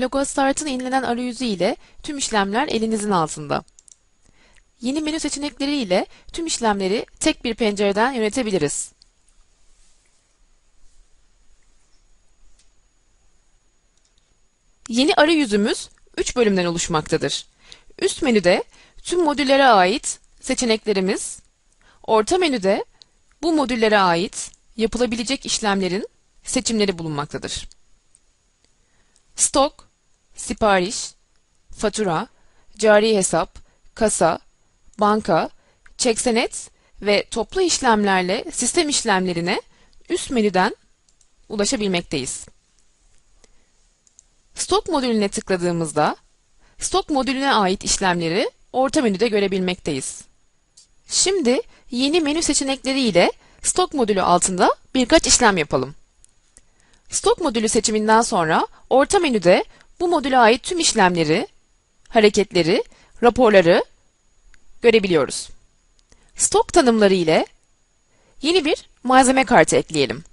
Logostart'ın yenilenen arayüzü ile tüm işlemler elinizin altında. Yeni menü seçenekleri ile tüm işlemleri tek bir pencereden yönetebiliriz. Yeni arayüzümüz 3 bölümden oluşmaktadır. Üst menüde tüm modüllere ait seçeneklerimiz, orta menüde bu modüllere ait yapılabilecek işlemlerin seçimleri bulunmaktadır. Stok, sipariş, fatura, cari hesap, kasa, banka, çeksenet ve toplu işlemlerle sistem işlemlerine üst menüden ulaşabilmekteyiz. Stok modülüne tıkladığımızda stok modülüne ait işlemleri orta menüde görebilmekteyiz. Şimdi yeni menü seçenekleri ile stok modülü altında birkaç işlem yapalım. Stok modülü seçiminden sonra orta menüde bu modüle ait tüm işlemleri, hareketleri, raporları görebiliyoruz. Stok tanımları ile yeni bir malzeme kartı ekleyelim.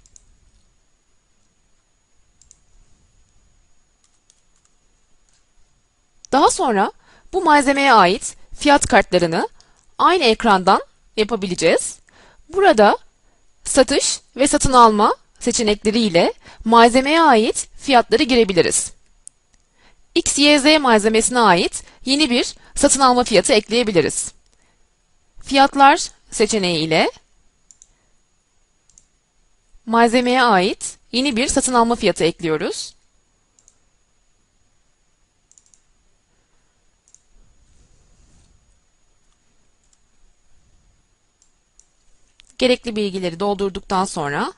Daha sonra bu malzemeye ait fiyat kartlarını aynı ekrandan yapabileceğiz. Burada satış ve satın alma seçenekleri ile malzemeye ait fiyatları girebiliriz. X, Y, Z malzemesine ait yeni bir satın alma fiyatı ekleyebiliriz. Fiyatlar seçeneği ile malzemeye ait yeni bir satın alma fiyatı ekliyoruz. Gerekli bilgileri doldurduktan sonra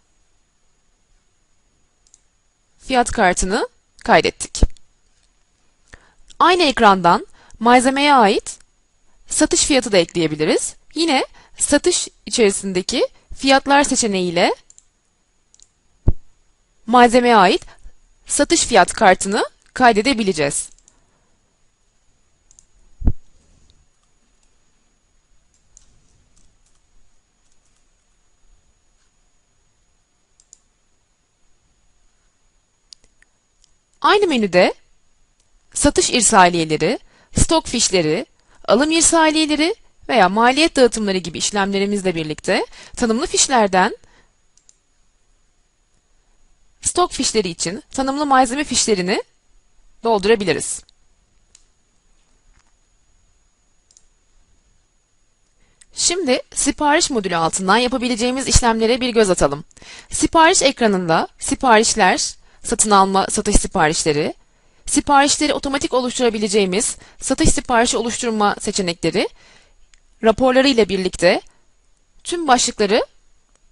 fiyat kartını kaydettik. Aynı ekrandan malzemeye ait satış fiyatı da ekleyebiliriz. Yine satış içerisindeki fiyatlar seçeneğiyle malzemeye ait satış fiyat kartını kaydedebileceğiz. Aynı menüde satış irsaliyeleri, stok fişleri, alım irsaliyeleri veya maliyet dağıtımları gibi işlemlerimizle birlikte tanımlı fişlerden stok fişleri için tanımlı malzeme fişlerini doldurabiliriz. Şimdi sipariş modülü altından yapabileceğimiz işlemlere bir göz atalım. Sipariş ekranında siparişler, satın alma, satış siparişleri, siparişleri otomatik oluşturabileceğimiz satış siparişi oluşturma seçenekleri, raporları ile birlikte tüm başlıkları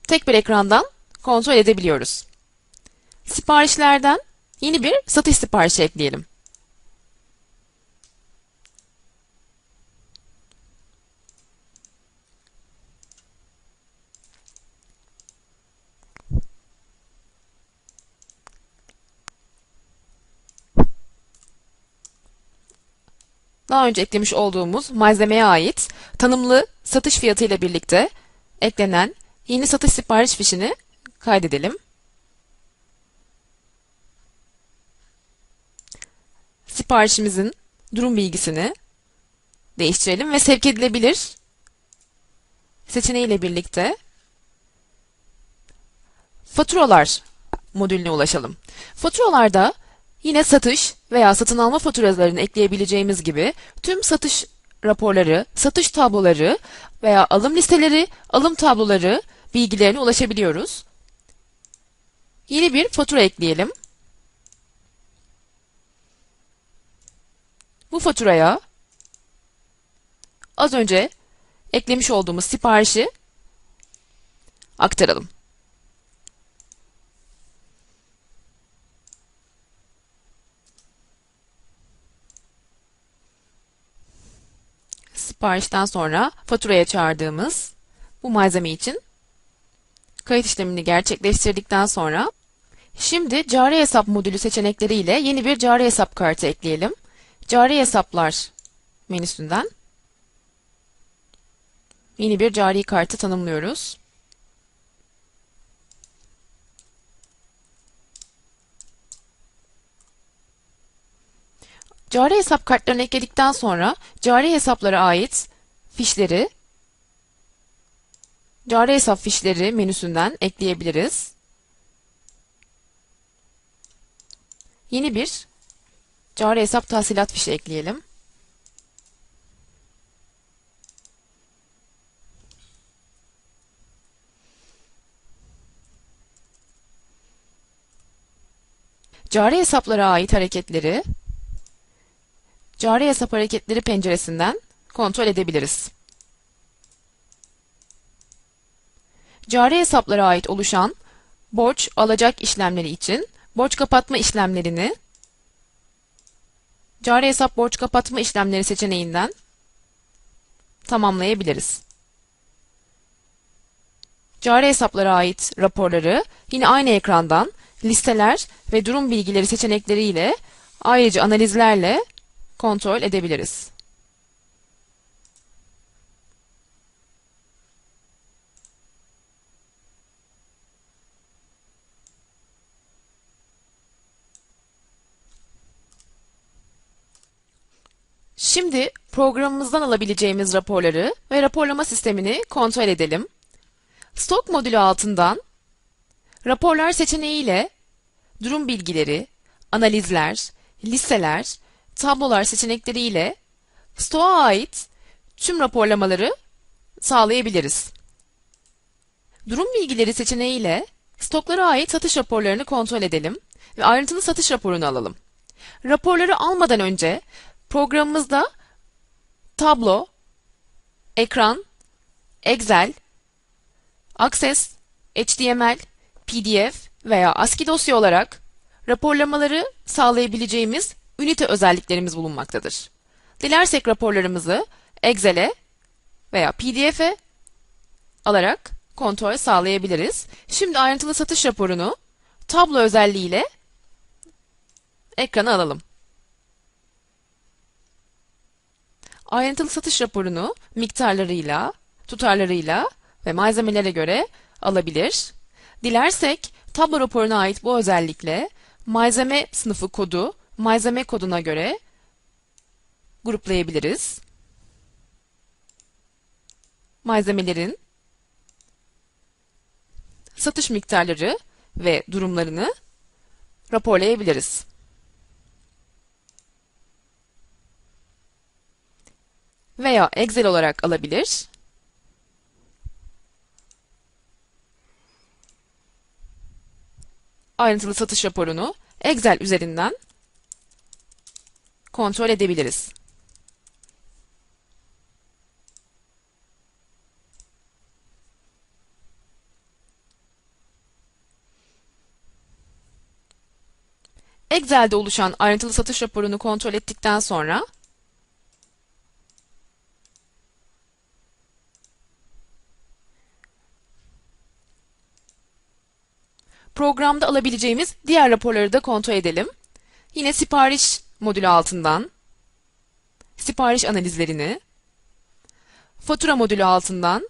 tek bir ekrandan kontrol edebiliyoruz. Siparişlerden yeni bir satış siparişi ekleyelim. Daha önce eklemiş olduğumuz malzemeye ait tanımlı satış fiyatı ile birlikte eklenen yeni satış sipariş fişini kaydedelim. Siparişimizin durum bilgisini değiştirelim ve sevk edilebilir seçeneği ile birlikte faturalar modülüne ulaşalım. Faturalarda Yine satış veya satın alma faturalarını ekleyebileceğimiz gibi tüm satış raporları, satış tabloları veya alım listeleri, alım tabloları bilgilerine ulaşabiliyoruz. Yeni bir fatura ekleyelim. Bu faturaya az önce eklemiş olduğumuz siparişi aktaralım. Siparişten sonra faturaya çağırdığımız bu malzeme için kayıt işlemini gerçekleştirdikten sonra şimdi cari hesap modülü seçenekleri ile yeni bir cari hesap kartı ekleyelim. Cari hesaplar menüsünden yeni bir cari kartı tanımlıyoruz. Cari hesap kartlarını ekledikten sonra cari hesaplara ait fişleri cari hesap fişleri menüsünden ekleyebiliriz. Yeni bir cari hesap tahsilat fişi ekleyelim. Cari hesaplara ait hareketleri Cari hesap hareketleri penceresinden kontrol edebiliriz. Cari hesaplara ait oluşan borç alacak işlemleri için borç kapatma işlemlerini cari hesap borç kapatma işlemleri seçeneğinden tamamlayabiliriz. Cari hesaplara ait raporları yine aynı ekrandan listeler ve durum bilgileri seçenekleriyle ayrıca analizlerle kontrol edebiliriz. Şimdi programımızdan alabileceğimiz raporları ve raporlama sistemini kontrol edelim. Stok modülü altından raporlar seçeneğiyle durum bilgileri, analizler, listeler, tablolar seçenekleriyle stoğa ait tüm raporlamaları sağlayabiliriz. Durum bilgileri seçeneğiyle stoklara ait satış raporlarını kontrol edelim ve ayrıntılı satış raporunu alalım. Raporları almadan önce programımızda tablo, ekran, Excel, Access, HTML, PDF veya ASCII dosya olarak raporlamaları sağlayabileceğimiz ünite özelliklerimiz bulunmaktadır. Dilersek raporlarımızı Excel'e veya PDF'e alarak kontrol sağlayabiliriz. Şimdi ayrıntılı satış raporunu tablo özelliğiyle ekrana alalım. Ayrıntılı satış raporunu miktarlarıyla, tutarlarıyla ve malzemelere göre alabilir. Dilersek tablo raporuna ait bu özellikle malzeme sınıfı kodu malzeme koduna göre gruplayabiliriz. Malzemelerin satış miktarları ve durumlarını raporlayabiliriz. Veya Excel olarak alabilir. Ayrıntılı satış raporunu Excel üzerinden kontrol edebiliriz. Excel'de oluşan ayrıntılı satış raporunu kontrol ettikten sonra programda alabileceğimiz diğer raporları da kontrol edelim. Yine sipariş modülü altından sipariş analizlerini, fatura modülü altından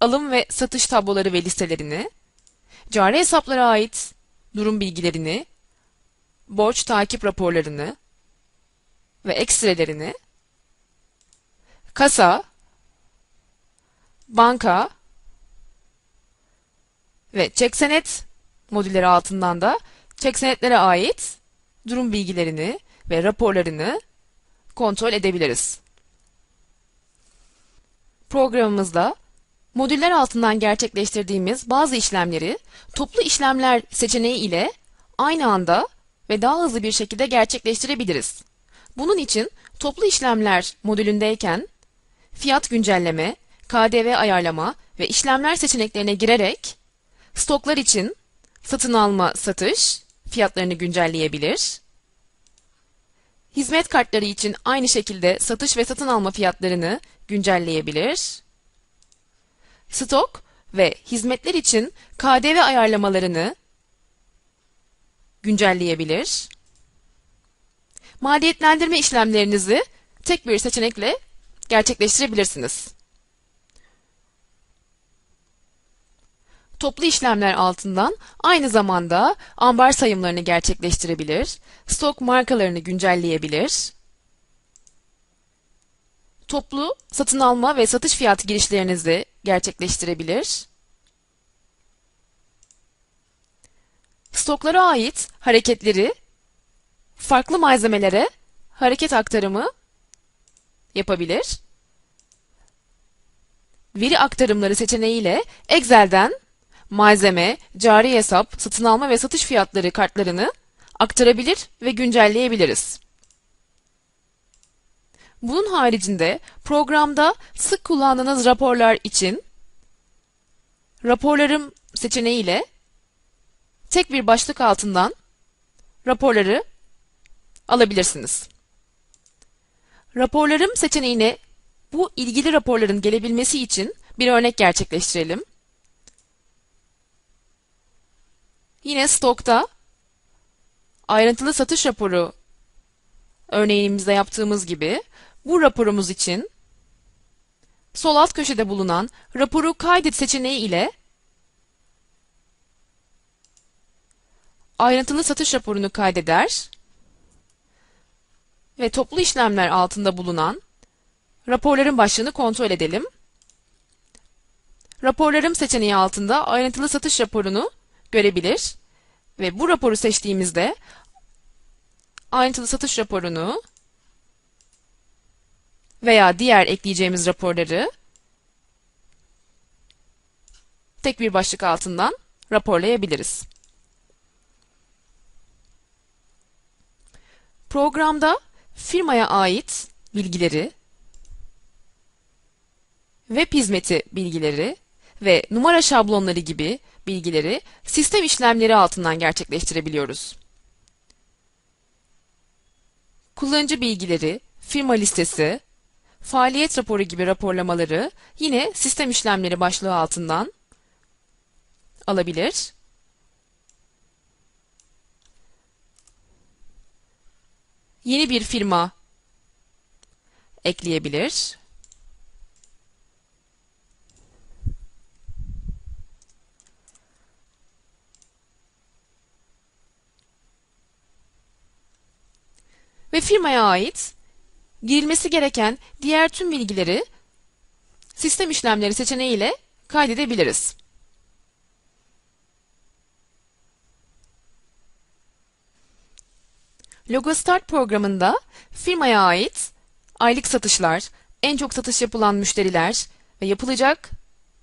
alım ve satış tabloları ve listelerini, cari hesaplara ait durum bilgilerini, borç takip raporlarını ve ekstrelerini, kasa, banka ve çek senet modülleri altından da çek senetlere ait durum bilgilerini ve raporlarını kontrol edebiliriz. Programımızda modüller altından gerçekleştirdiğimiz bazı işlemleri toplu işlemler seçeneği ile aynı anda ve daha hızlı bir şekilde gerçekleştirebiliriz. Bunun için toplu işlemler modülündeyken fiyat güncelleme, KDV ayarlama ve işlemler seçeneklerine girerek stoklar için satın alma satış, fiyatlarını güncelleyebilir. Hizmet kartları için aynı şekilde satış ve satın alma fiyatlarını güncelleyebilir. Stok ve hizmetler için KDV ayarlamalarını güncelleyebilir. Maliyetlendirme işlemlerinizi tek bir seçenekle gerçekleştirebilirsiniz. Toplu işlemler altından aynı zamanda ambar sayımlarını gerçekleştirebilir, stok markalarını güncelleyebilir, toplu satın alma ve satış fiyatı girişlerinizi gerçekleştirebilir, stoklara ait hareketleri farklı malzemelere hareket aktarımı yapabilir. Veri aktarımları seçeneğiyle Excel'den malzeme, cari hesap, satın alma ve satış fiyatları kartlarını aktarabilir ve güncelleyebiliriz. Bunun haricinde programda sık kullandığınız raporlar için raporlarım seçeneğiyle tek bir başlık altından raporları alabilirsiniz. Raporlarım seçeneğine bu ilgili raporların gelebilmesi için bir örnek gerçekleştirelim. Yine stokta ayrıntılı satış raporu örneğimizde yaptığımız gibi bu raporumuz için sol alt köşede bulunan raporu kaydet seçeneği ile ayrıntılı satış raporunu kaydeder ve toplu işlemler altında bulunan raporların başlığını kontrol edelim. Raporlarım seçeneği altında ayrıntılı satış raporunu görebilir ve bu raporu seçtiğimizde ayrıntılı satış raporunu veya diğer ekleyeceğimiz raporları tek bir başlık altından raporlayabiliriz. Programda firmaya ait bilgileri, web hizmeti bilgileri ve numara şablonları gibi bilgileri sistem işlemleri altından gerçekleştirebiliyoruz. Kullanıcı bilgileri, firma listesi, faaliyet raporu gibi raporlamaları yine sistem işlemleri başlığı altından alabilir. Yeni bir firma ekleyebilir. Ve firmaya ait girilmesi gereken diğer tüm bilgileri sistem işlemleri seçeneğiyle kaydedebiliriz. Logo Start programında firmaya ait aylık satışlar, en çok satış yapılan müşteriler ve yapılacak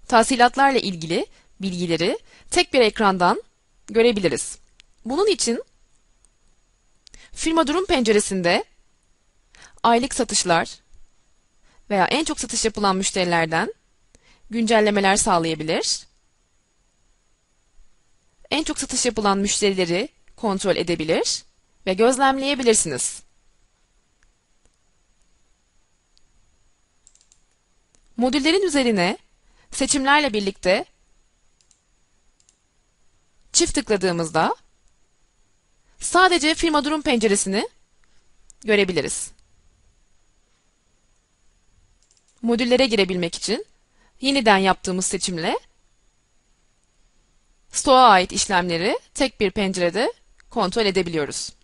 tahsilatlarla ilgili bilgileri tek bir ekrandan görebiliriz. Bunun için firma durum penceresinde aylık satışlar veya en çok satış yapılan müşterilerden güncellemeler sağlayabilir. En çok satış yapılan müşterileri kontrol edebilir ve gözlemleyebilirsiniz. Modüllerin üzerine seçimlerle birlikte çift tıkladığımızda sadece firma durum penceresini görebiliriz. Modüllere girebilmek için yeniden yaptığımız seçimle stoğa ait işlemleri tek bir pencerede kontrol edebiliyoruz.